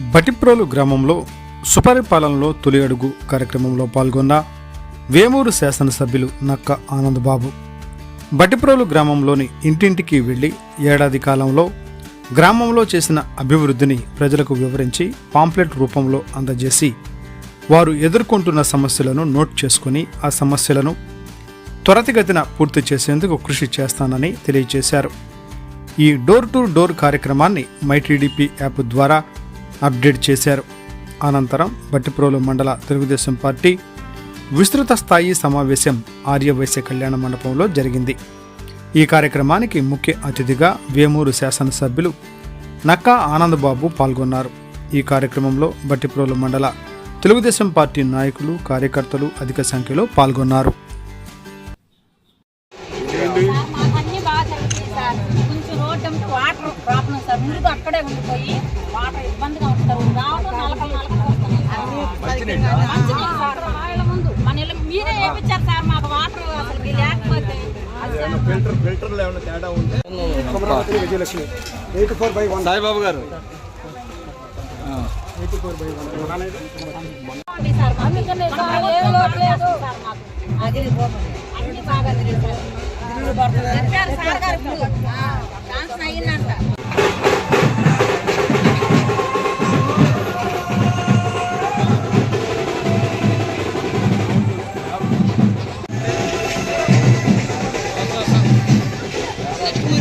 బటిప్రోలు గ్రామంలో సుపరిపాలనలో తొలి అడుగు కార్యక్రమంలో పాల్గొన్న వేమూరు శాసనసభ్యులు నక్క ఆనందబాబు. బటిప్రోలు గ్రామంలోని ఇంటింటికి వెళ్ళి ఏడాది కాలంలో గ్రామంలో చేసిన అభివృద్ధిని ప్రజలకు వివరించి పాంప్లెట్ రూపంలో అందజేసి వారు ఎదుర్కొంటున్న సమస్యలను నోట్ చేసుకుని ఆ సమస్యలను త్వరతిగతిన పూర్తి చేసేందుకు కృషి చేస్తానని తెలియజేశారు. ఈ డోర్ టు డోర్ కార్యక్రమాన్ని మైటీడీపీ యాప్ ద్వారా అప్డేట్ చేశారు. అనంతరం బట్టిప్రోలు మండల తెలుగుదేశం పార్టీ విస్తృత స్థాయి సమావేశం ఆర్యవైశ్య కళ్యాణ మండపంలో జరిగింది. ఈ కార్యక్రమానికి ముఖ్య అతిథిగా వేమూరు శాసనసభ్యులు నక్కా ఆనందబాబు పాల్గొన్నారు. ఈ కార్యక్రమంలో బట్టిప్రోలు మండల తెలుగుదేశం పార్టీ నాయకులు కార్యకర్తలు అధిక సంఖ్యలో పాల్గొన్నారు. మంచినీళ్ళు సార్. ముందు. మన మీరే సార్ మాకు వాటర్ అసలు లేకపోతే అది సార్. ఫిల్టర్ ఫిల్టర్లు ఏమైనా తేడా Vijayalakshmi? Eighty four by one. Saibabu గారు. Eighty four by one. ఉంది సార్. మాకు. అందుకనే సార్ ఏ లోటు లేదు. సార్ మాకు. అన్ని బాగా తిరిగి సార్ చెప్పారు సార్ గారు.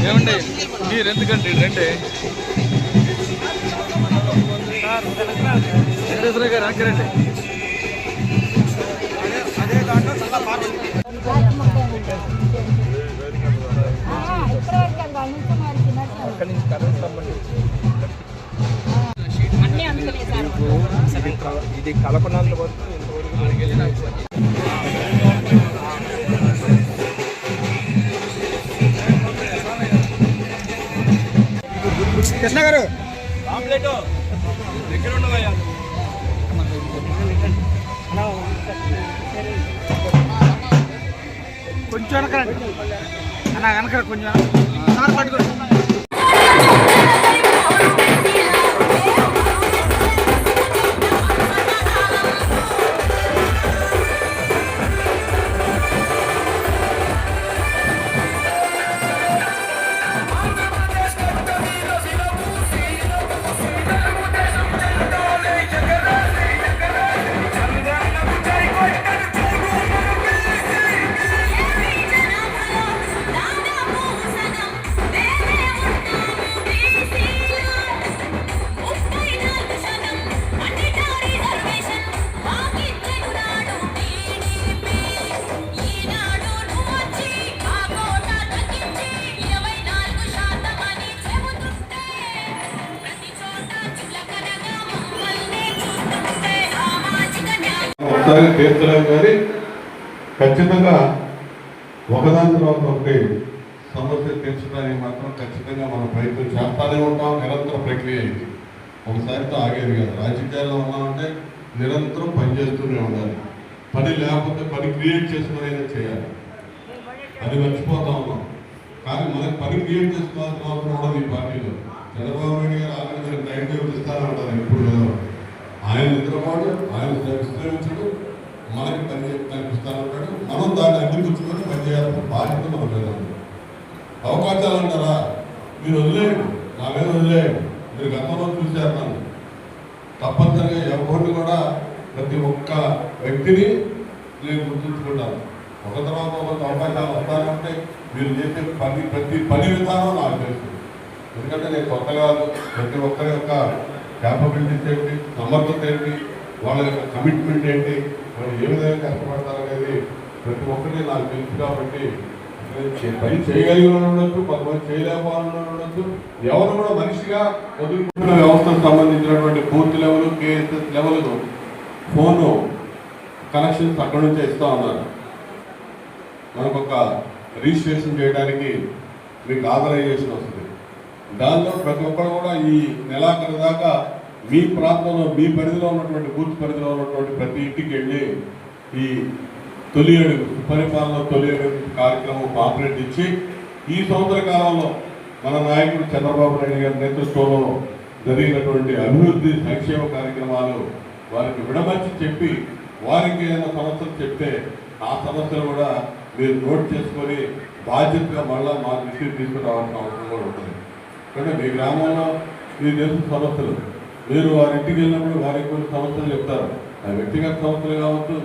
ఏమండి? మీరు ఎందుకండి రండి? వెంకటేశ్వర గారు అక్కడి నుంచి కరెంట్ ఇది కల- ఇది కలపనంత వరకు ఇంతవరకు మనకి కృష్ణ గారు. ఆమ్లెట్. దగ్గర ఉండవయ్యా కొంచెం వెనకరండి అన్న వెనక కొంచెం. పట్టుకోండి ఒకసారి తీర్చలేము కానీ ఖచ్చితంగా ఒకదాని తర్వాత ఒకటి సమస్య తీర్చడానికి మాత్రం ఖచ్చితంగా మనం ప్రయత్నం చేస్తానే ఉంటాం నిరంతర ప్రక్రియ ఇది. ఒకసారితో ఆగేది కాదు. రాజకీయాల్లో ఉన్నామంటే నిరంతరం పనిచేస్తూనే ఉండాలి. పని లేకపోతే పని క్రియేట్ చేసుకునేదే చేయాలి. అది మర్చిపోతా ఉన్నాం. కానీ మనకి పని క్రియేట్ చేసుకోవాల్సిన అవసరం ఉండదు ఈ పార్టీలో. చంద్రబాబు నాయుడు గారు ఆల్రెడీ మనకి టైం టేబుల్ ఇప్పుడు ఎప్పుడు లేదో ఆయన నిద్రపోవడం ఆయన విశ్రమించడం మనకి పని చెప్పి కనిపిస్తానంటాడు మనం దాన్ని అందిపుచ్చుకొని పనిచేయాల్సిన బాధ్యత మన మీద అవకాశాలు అంటారా? మీరు వదిలేయండి. నా మీద వదిలేయండి. మీరు గతంలో చూశారు నన్ను. తప్పనిసరిగా ఎవరిని కూడా ప్రతి ఒక్క వ్యక్తిని నేను గుర్తుంచుకుంటాను. ఒక తర్వాత ఒక అవకాశాలు వస్తానంటే మీరు చేసే పని ప్రతి పని విధానం నాకు తెలుసు. ఎందుకంటే నేను కొత్త కాదు ప్రతి ఒక్కరి యొక్క క్యాపబిలిటీస్ ఏంటి సమర్థత ఏంటి వాళ్ళ యొక్క కమిట్మెంట్ ఏంటి? వాళ్ళు ఏ విధంగా కష్టపడతారు అనేది ప్రతి ఒక్కటి నాకు తెలుసు కాబట్టి పని చేయగలిగిన ఉండొచ్చు కొంతమంది చేయలేకపోవాలని ఉండొచ్చు. ఎవరు కూడా మనిషిగా వదులుకుంటున్న వ్యవస్థకు సంబంధించినటువంటి పూర్తి level KSS level phone connections అక్కడ నుంచే ఇస్తా ఉన్నారు. మనకు ఒక రిజిస్ట్రేషన్ చేయడానికి మీకు ఆథరైజేషన్ వస్తుంది. దాంతో ప్రతి ఒక్కరు కూడా ఈ నెలాఖరు దాకా మీ ప్రాంతంలో మీ పరిధిలో ఉన్నటువంటి బూత్ పరిధిలో ఉన్నటువంటి ప్రతి ఇంటికి వెళ్ళి ఈ తొలి అడుగు సుపరిపాలన తొలి అడుగు కార్యక్రమం పాంప్లెట్ ఇచ్చి ఈ సంవత్సర కాలంలో మన నాయకుడు చంద్రబాబు నాయుడు గారి నేతృత్వంలో జరిగినటువంటి అభివృద్ధి సంక్షేమ కార్యక్రమాలు వారికి విడమర్చి చెప్పి వారికి ఏదైనా సమస్యలు చెప్తే ఆ సమస్యలు కూడా మీరు నోట్ చేసుకొని బాధ్యతగా మళ్ళా మా దృష్టికి తీసుకురావాల్సిన అవసరం కూడా ఉంటుంది. అంటే మీ గ్రామంలో మీ తెలుసు సమస్యలు మీరు వారి ఇంటికి వెళ్ళినప్పుడు వారికి కొన్ని సమస్యలు చెప్తారు. ఆ వ్యక్తిగత సమస్యలు కావచ్చు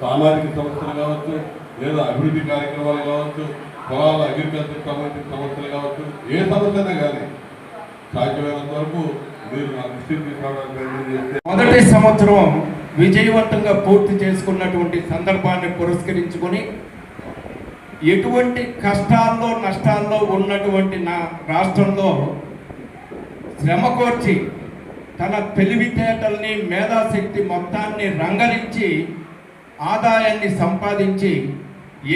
సామాజిక సంస్థలు కావచ్చు లేదా అభివృద్ధి కార్యక్రమాలు కావచ్చు పొలాల అగ్రికల్చర్ సంబంధించిన సమస్యలు కావచ్చు ఏ సమస్యనే కానీ సాధ్యమైనంత వరకు మీరు నా దృష్టికి తీసుకురావడానికి ప్రయత్నం చేస్తే మొదటి సంవత్సరం విజయవంతంగా పూర్తి చేసుకున్నటువంటి సందర్భాన్ని పురస్కరించుకొని ఎటువంటి కష్టాల్లో నష్టాల్లో ఉన్నటువంటి నా రాష్ట్రంలో శ్రమ కోర్చి తన తెలివితేటల్ని మేధాశక్తి మొత్తాన్ని రంగరించి ఆదాయాన్ని సంపాదించి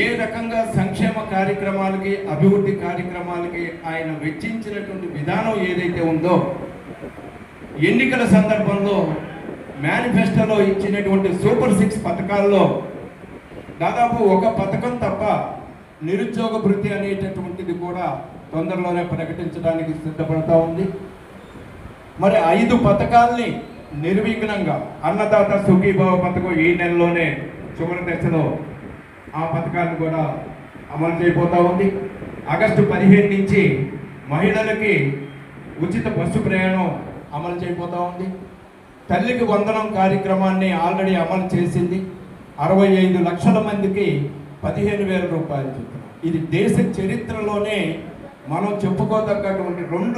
ఏ రకంగా సంక్షేమ కార్యక్రమాలకి అభివృద్ధి కార్యక్రమాలకి ఆయన వెచ్చించినటువంటి విధానం ఏదైతే ఉందో ఎన్నికల సందర్భంలో మేనిఫెస్టోలో ఇచ్చినటువంటి సూపర్ సిక్స్ పథకాల్లో దాదాపు ఒక పథకం తప్ప నిరుద్యోగ భృతి అనేటటువంటిది కూడా తొందరలోనే ప్రకటించడానికి సిద్ధపడతా ఉంది. మరి ఐదు పథకాల్ని నిర్విఘ్నంగా అన్నదాత సుఖీభావ పథకం ఈ నెలలోనే చివరి దశలో ఆ పథకాన్ని కూడా అమలు చేయబోతూ ఉంది. ఆగస్టు పదిహేను నుంచి మహిళలకి ఉచిత బస్సు ప్రయాణం అమలు చేయబోతూ ఉంది. తల్లికి వందనం కార్యక్రమాన్ని ఆల్రెడీ అమలు చేసింది. అరవై ఐదు లక్షల మందికి పదిహేను వేల రూపాయలు ఇది దేశ చరిత్రలోనే మనం చెప్పుకోదగ్గటువంటి రెండు